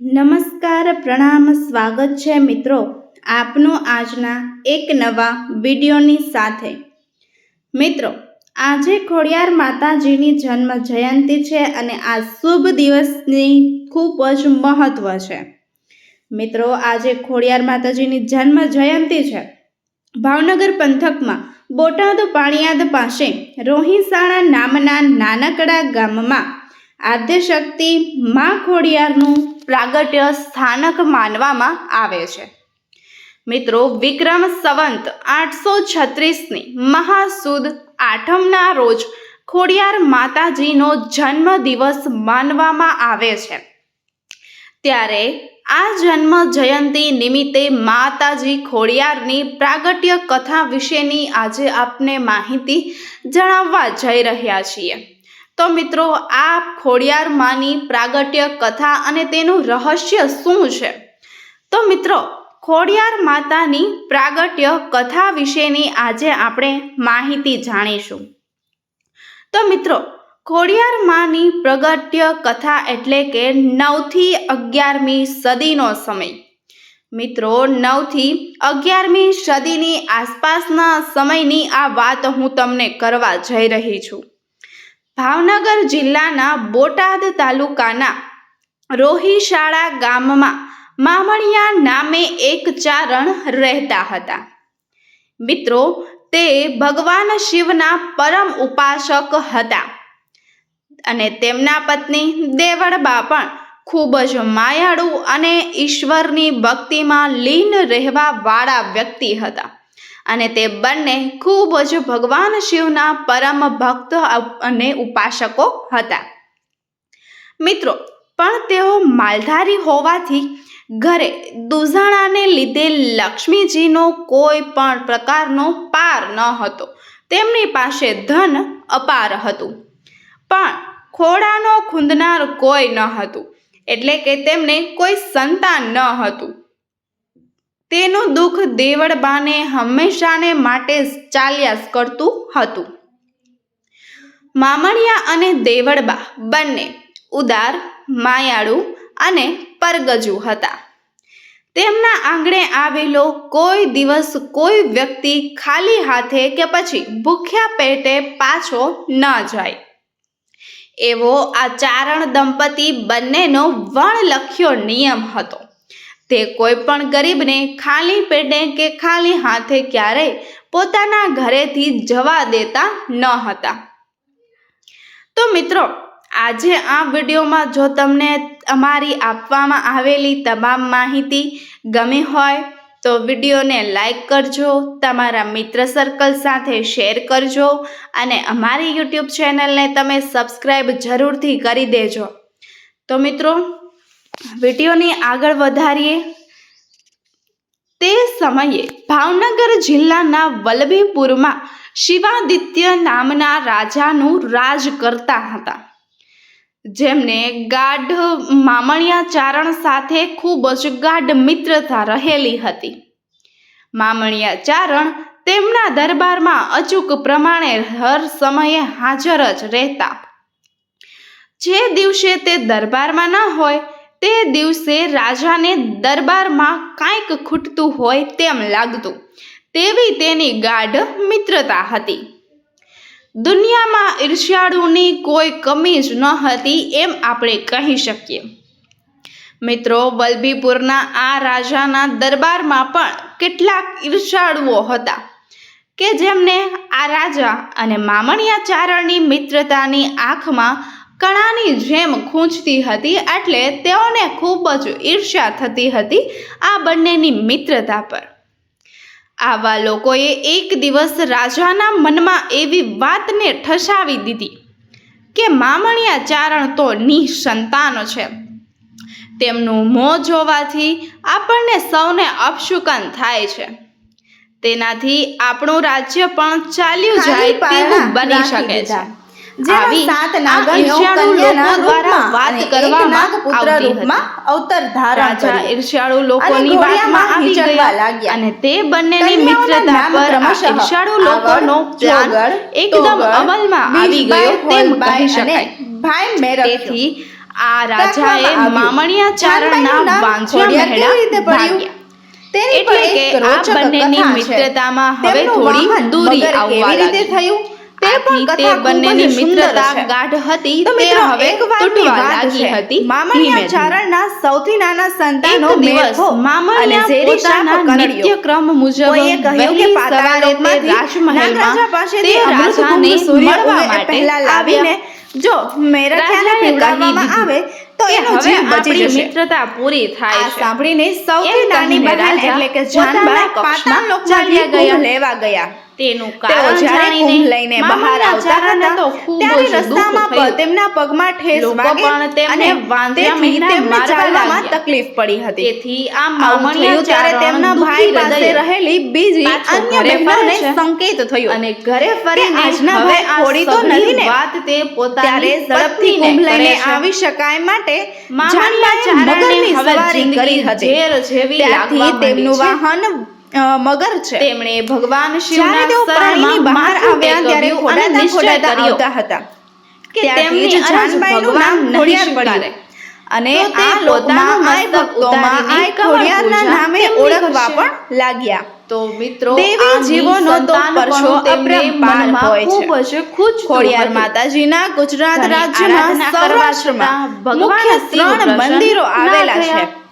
નમસ્કાર, પ્રણામ, સ્વાગત છે મિત્રો આપનું આજના એક નવા વિડીયોની સાથે. મિત્રો, આજે ખોડિયાર માતાજીની જન્મ જયંતિ છે અને આ શુભ દિવસની ખૂબ જ મહત્વ છે. મિત્રો, આજે ખોડિયાર માતાજીની જન્મ જયંતિ છે. ભાવનગર પંથકમાં બોટાદ પાણિયાદ પાસે રોહિસાણા નામના નાનકડા ગામમાં આદ્યશક્તિ મા ખોડિયારનું પ્રાગટ્ય સ્થાનક માનવામાં આવે છે. મિત્રો, વિક્રમ સંવંત આઠસો છત્રીસની મહાસુદ આઠમના રોજ ખોડિયાર માતાજીનો જન્મ દિવસ માનવામાં આવે છે. ત્યારે આ જન્મ જયંતિ નિમિત્તે માતાજી ખોડિયારની પ્રાગટ્ય કથા વિશેની આજે આપને માહિતી જણાવવા જઈ રહ્યા છીએ. તો મિત્રો, આ ખોડિયારમાંની પ્રાગટ્ય કથા અને તેનું રહસ્ય શું છે? તો મિત્રો, ખોડિયાર માતાની પ્રાગટ્ય કથા વિશેની આજે આપણે માહિતી જાણીશું. તો મિત્રો, ખોડિયાર માની પ્રગટ્ય કથા એટલે કે નવથી અગિયારમી સદીનો સમય. મિત્રો, નવથી અગિયારમી સદીની આસપાસના સમયની આ વાત હું તમને કરવા જઈ રહી છું. ભાવનગર જિલ્લાના બોટાદ તાલુકાના રોહિશાળા ગામમાં મામણિયા નામે એક ચારણ રહેતા હતા. મિત્રો, તે ભગવાન શિવના પરમ ઉપાસક હતા અને તેમના પત્ની દેવળબા પણ ખૂબ જ માયાળુ અને ઈશ્વરની ભક્તિમાં લીન રહેવા વાળા વ્યક્તિ હતા. અને તે બંને ખૂબ જ ભગવાન શિવના પરમ ભક્ત અને ઉપાસકો હતા. મિત્રો, પણ તેઓ માલધારી હોવાથી ઘરે દુઝાણાને લીધે લક્ષ્મીજીનો કોઈ પણ પ્રકારનો પાર ન હતો. તેમની પાસે ધન અપાર હતું. પણ ખોડાનો ખૂંદનાર કોઈ ન હતું. એટલે કે તેમને કોઈ સંતાન ન હતું. તેનું દુઃખ દેવળબાને હંમેશાને માટે ચાલ્યા જ કરતું હતું. મામણિયા અને દેવળબા બંને ઉદાર, માયાળુ અને પરગજુ હતા. તેમના આંગણે આવેલો કોઈ દિવસ કોઈ વ્યક્તિ ખાલી હાથે કે પછી ભૂખ્યા પેટે પાછો ન જાય. એવો આ ચારણ દંપતી બંનેનો વણલખ્યો નિયમ હતો. તે કોઈ પણ ગરીબને ખાલી પેટે કે ખાલી હાથે ક્યારેય પોતાના ઘરેથી જવા દેતા ન હતા. તો મિત્રો, આજે આ વિડીયોમાં જો તમને અમારી આપવામાં આવેલી તમામ માહિતી ગમી હોય, તો વિડીયોને લાઈક કરજો, તમારા મિત્ર સર્કલ સાથે શેર કરજો અને અમારી યુટ્યુબ ચેનલને તમે સબસ્ક્રાઈબ જરૂરથી કરી દેજો. તો મિત્રો વિડીયોની આગળ વધારીએ. તે સમયે ભાવનગર જિલ્લાના વલ્લભીપુરમાં શિવાદિત્ય નામના રાજાનું રાજ કરતા હતા. જેમને ગાઢ મામણિયા ચારણ સાથે ખૂબ જ ગાઢ મિત્રતા રહેલી હતી. મામણિયા ચારણ તેમના દરબારમાં અચૂક પ્રમાણે હર સમયે હાજર જ રહેતા. જે દિવસે તે દરબારમાં ન હોય તે દિવસે રાજાને દરબારમાં કાંઈક ખૂટતું હોય તેમ લાગતું. તેવી તેની ગાઢ મિત્રતા હતી. દુનિયામાં ઈર્ષ્યાળુની કોઈ કમી જ ન હતી એમ આપણે કહી શકીએ. મિત્રો, વલભીપુરના આ રાજાના દરબારમાં પણ કેટલાક ઈર્ષ્યાળુઓ હતા કે જેમને આ રાજા અને મામણિયા ચારણની મિત્રતાની આંખમાં કણાની જેમ ખૂંચતી હતી એટલે તેઓને ખૂબ જ ઈર્ષ્યા થતી હતી આ બંનેની મિત્રતા પર. આવા લોકોએ એક દિવસ રાજાના મનમાં એવી વાતને ઠસાવી દીધી કે મામણિયા ચારણ તો નિસંતાન છે. તેમનું મોં જોવાથી આપણને સૌને અપશુકન થાય છે. તેનાથી આપણું રાજ્ય પણ ચાલ્યું જાય તેવું બની શકે છે. અને વાતમાં ઘોડિયામાં આવી વિચરવા ગયા લાગ્યા. અને તે બંનેની મિત્રતા પર આ ક્રમશઃ ઈર્ષ્યાળુ આગળ, લોકોનો પ્લાન એકદમ અમલમાં આવી ગયો તેમ કહી શકાય. તેથી આ રાજાએ મામણિયા ચારણના નામ વાંઝિયા ખોડિયાર કેવી મહેડા ભાગ્યા. એટલે કે આ બંનેની મિત્રતામાં હવે થોડી દૂરી આવવા રીતે લાગી. તે પણ તે બંનેની મિત્રતા ગાઢ હતી તે હવે તૂટવા લાગી હતી મામણિયા. ચારણના સૌથી નાના સંતાનો દિવસ મામણિયા પોતાના. નિત્યક્રમ મુજબ કહ્યું કે સવારે તે રાજમહેલમાં તે રાજાને મળવા માટે લાવીને જો મેરઠિયાને પીવડાવવામાં આવે તો એનો જીવ બચી જશે. મિત્રતા પૂરી થાય છે. સાંભળીને સૌથી નાની બહેન એટલે કે જાનબાઈ લોકમાંથી ગયા. લેવા ગયા. તેનું કારણ જાણીને લઈને બહાર આવતા હતા તો ખૂબ જ રસ્તામાં. તેમના પગમાં ઠેસ વાગે અને વાંઝિયા મહિના ચાલવામાં તકલીફ પડી હતી તેથી આ મામણિયા ત્યારે તેમના ભાઈ પાસે રહેલી બીજી અન્ય બહેનોને સંકેત થયો અને ઘરે ફરી આજના હવે ભાઈ આ તો નહીં ને. વાત તે પોતાની ઝડપથી કુંભલાઈને. આવી શકાય માટે જાનબાઈએ મગરની સવારી કરી હતી જેવી ત્યારથી તેમનું વાહન મગર છે. તેમણે ભગવાન શિવના શરણમાં બહાર આવ્યા ત્યારે ખોડાતા ખોડાતા આવતા હતા. કે તેમની જાનબાઈનું ભગવાન ખોડિયાર સ્વીકારે. અને આ લોકમાં આ ભક્તોમાં આ ખોડિયારના નામે ઓળખવા પણ લાગ્યા. તો મિત્રો દેવી જીવોનો તો પરશો મનમાં હોય છે. ખૂબ જ ખુશ ખોડિયાર માતાજીના ગુજરાત રાજ્યના સૌરાષ્ટ્રમાં ભગવાન ત્રણ મંદિરો આવેલા છે.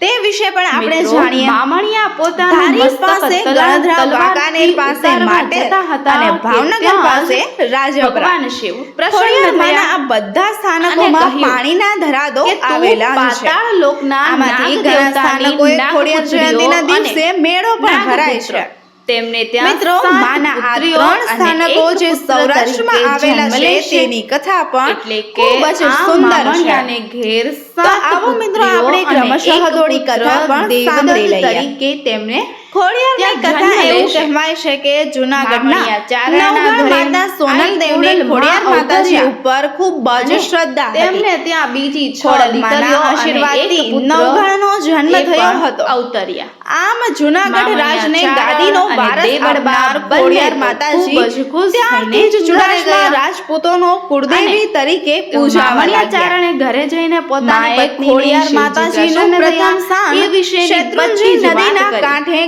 તે વિશે પણ આપણે જાણીએ. મામણિયા પોતાનું પાસે ગણધરા વાંકાનેર પાસે માટે હતા અને ભાવનગર પાસે રાજપરા ભગવાન શિવ પ્રસન્ન થયા આ બધા સ્થાનકોમાં પાણીના ધરાદો આવેલા છે. પાતાળ લોકના આમાંથી ઘણા સ્થાનકોએ ખોડિયાર જયંતિના દિવસે મેળો પણ ભરાય છે. તેમને ત્યાં મિત્રો માના આ ત્રણ સ્થાનકો જે સૌરાષ્ટ્રમાં આવેલા છે તેની કથા પણ એટલે કે ખૂબ જ સુંદર છે. ઘેર તો આવો મિત્રો આપણે ક્રમશઃ દોડી કથા પણ સાંભળી તરીકે તેમને ખોડિયારની કથા જન્મ એવું કહેવાય છે કે જૂનાગઢના મામણિયા ચારણના નવઘણ ઘરે માતા સોનલદેવની આઈ ખોડિયાર માતાજી ઉપર ખૂબ જ શ્રદ્ધા તેમને ત્યાં બીજી છ દીકરીઓ આશીર્વાદથી નવઘણનો જન્મ થયો હતો. અવતર્યા. આમ જૂનાગઢ રાજ રાજને ચારણ ગાદીનો અને વારસ આપનાર ખોડિયાર માતાજી ખૂબ જ ખુશ ત્યારથી જ થઈને ચુડાસમા ગયા. રાજપૂતોનો કુળદેવી તરીકે પૂજાવા મામણિયા ચારણે ઘરે જઈને પોતાની ખોડિયાર માતાજીનું પ્રથમ સ્થાન એ વિશેની શેત્રુંજી બધી જ વાત નદીના કાંઠે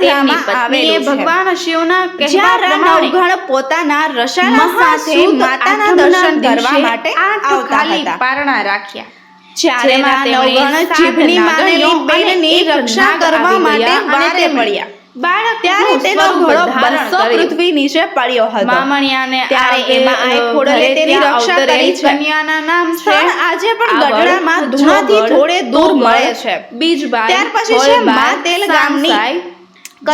તેમની આવેલું ભગવાન શિવના કહેવા પ્રમાણે પોતાના રસાના સાથે માતાના દર્શન કરવા માટે આવતા હતા. પારણા રાખ્યા. જ્યારે જેમાં આ તેમણે નવઘણ સાત જીભની માનેલી બેનની રક્ષા કરવા માટે પડ્યા બાળકનું ત્યારે તેનો ઘોડો બસો પૃથ્વી નીચે પડ્યો હતો. મામણિયાને ત્યારે એમાં આ ખોડલે તેની રક્ષા કરી છે. કન્યાના નામ છે સ્થળ આજે પણ ગઢડામાં ધૂણાથી થોડે દૂર મળે છે. બીજબાઈ, ત્યાર પછી છે મા તેલ ગામની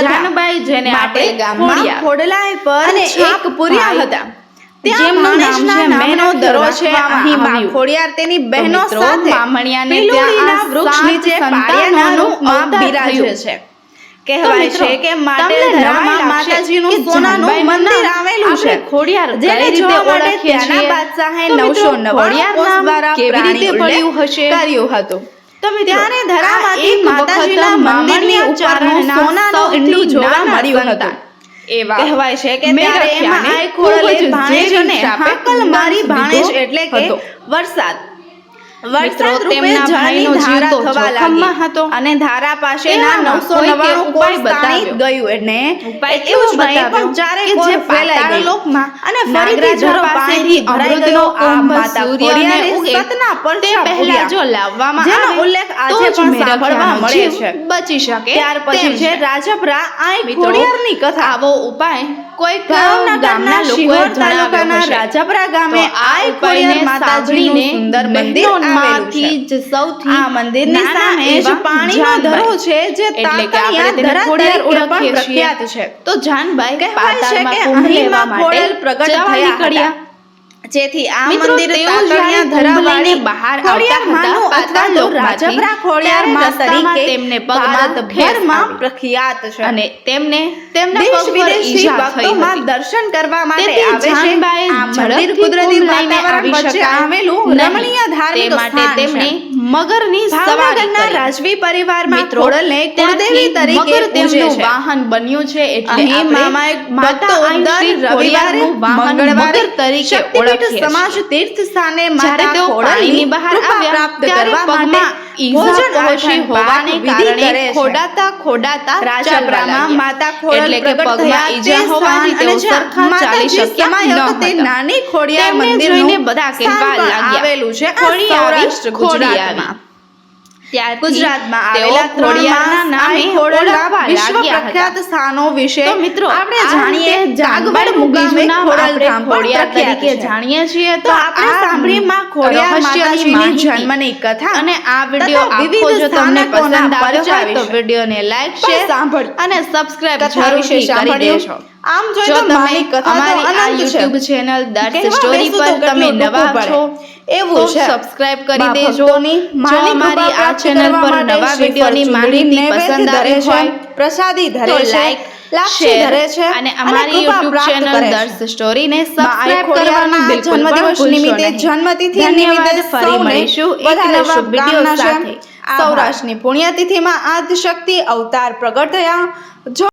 જાનબાઈ જેને આપણે ગામમાં. ખોડલાય પર એક પૂર્યા હતા. ત્યાં નામનો દરો છે અહીં તેની બહેનો સાથે મામણિયાને ત્યાં વૃક્ષ નીચે પાળિયાના બિરાજે છે કહેવાય છે કે તમને માટેલ નવાઈ ધરામાં લાગશે માતાજીનું સોનાનું મંદિર આવેલું છે ખોડિયાર જેને જોવા માટે ત્યાંના બાદશાહે નવસો નવ્વાણું ખોડિયાર કોષ નામ દ્વારા કેવી રીતે પડ્યું હશે? કર્યું હતું. ત્યારે ધરામાંથી માતાજીના મંદિરની મામણિયા ઉપરનું ચારણના સોનાનું સૌથી ઈંડું જોવા મળ્યું હતું. એવા કહેવાય છે કે ત્યારે એમાં મેરઠિયાને ખોડલે ભાણેજ અને હાકલ મારી ભાણેજ એટલે કે વરસાદ. વરસાદ રૂપે ભાઈનો ધારા થવા લાગી હતો. અને ધારા પાસેના નવસો નવાણું કોષ તાણી ગયું અને એવું જ નહીં પણ ચારે કોર ફેલાઈ. લોકમાં અને ફરીથી નાગરાજા પાસેથી ભરાઈ ગયો આ માતા ઉગે. સતના તે પહેલા જો લાવવામાં જેનો આવે ઉલ્લેખ આજે પણ સાંભળવા મળે છે. બચી શકે ત્યાર પછી છે. રાજપરા આઈ મિત્રો, કથા. આવો ઉપાય કોઈ ગામના લોકોએ જણાવ્યો રાજપરા ગામે આઈ ખોડિયાર માતાજીનું સુંદર મંદિર છે જ સૌથી આ મંદિરની સામે જ પાણીનો ધરો છે જે તાતણિયા ધરાધાર ઓળખ. પ્રખ્યાત છે. તો જાનબાઈ કહેવાય છે કે અહીંમાં ખોડલ પ્રગટ થયા જેથી આ મંદિર તાતણિયા જ્યારે ધરા કુંભ વાળી લઈને બહાર આવતા હતા માનું અથવા તો લોકમાંથી, રાજપરા ખોડિયાર માં તરીકે તેમને પગમાં ઠેસ પ્રખ્યાત છે. અને તેમને તેમના પગ પર ઈજા ભક્તોમાં દર્શન કરવા માટે આવે છે. આ મંદિર કુદરતી વાતાવરણ વચ્ચે આવેલું. રમણીય ધાર્મિક સ્થાન તેમણે છે મગરની સવારી ભાવનગરના રાજવી પરિવારમાં મિત્રો, કુળદેવી તરીકે તેમનું વાહન બન્યું છે એટલે મામાએ માતા દર રવિવારે મંગળવારે તરીકે ઓળખીએ સમાજ તીર્થ સ્થાને માતા તેઓ પાણીની બહાર આવ્યા પ્રાપ્ત કરવા માટે ભોજન પહોંચી હોવાને કારણે ખોડાતા ખોડાતા ચાલવા માતા ખોડલ એટલે કે પગમાં ઈજા હોવાથી તેઓ સરખા ચાલી શક્યા ન હતા નાની ખોડિયાર મંદિરનું જોઈને બધા કહેવા લાગ્યા. આવેલું છે. આ સૌરાષ્ટ્ર ગુજરાતમાં. ગુજરાતમાં આવેલા ખોડિયારના નામે આઈ વિશ્વ પ્રખ્યાત સ્થાનો વિશે મિત્રો આપણે જાણીએ જાગવડ ખોડિયાર તરીકે છીએ. તો આપણે સાંભળીએ માં ખોડિયાર માતાજીની જન્મની કથા અને આ વિડિયો જો તમને પસંદ આવ્યો હોય તો વિડિયોને લાઈક શેર સાંભળ. અને સબસ્ક્રાઇબ જરૂરથી કરી દેજો. આમ જો તમે અમારી આ YouTube ચેનલ દર્શ સ્ટોરી પર તમે નવા છો એવું છે. સબસ્ક્રાઇબ કરી દેજો જો અમારી આ ચેનલ પર નવા વિડિયોની માહિતી પસંદ આવે હોય પ્રસાદી ધરે છે લાઈક શેર ધરે છે અને અમારી YouTube ચેનલ. દર્શ સ્ટોરીને સબસ્ક્રાઇબ કરવાનું બિલકુલ પણ જન્મદિવસ નિમિત્તે. જન્મતિથિ નિમિત્તે ફરી મળીશું એક નવા વિડિયો સાથે. સૌરાષ્ટ્રની પુણ્યતિથિમાં આદિશક્તિ અવતાર પ્રગટ થયા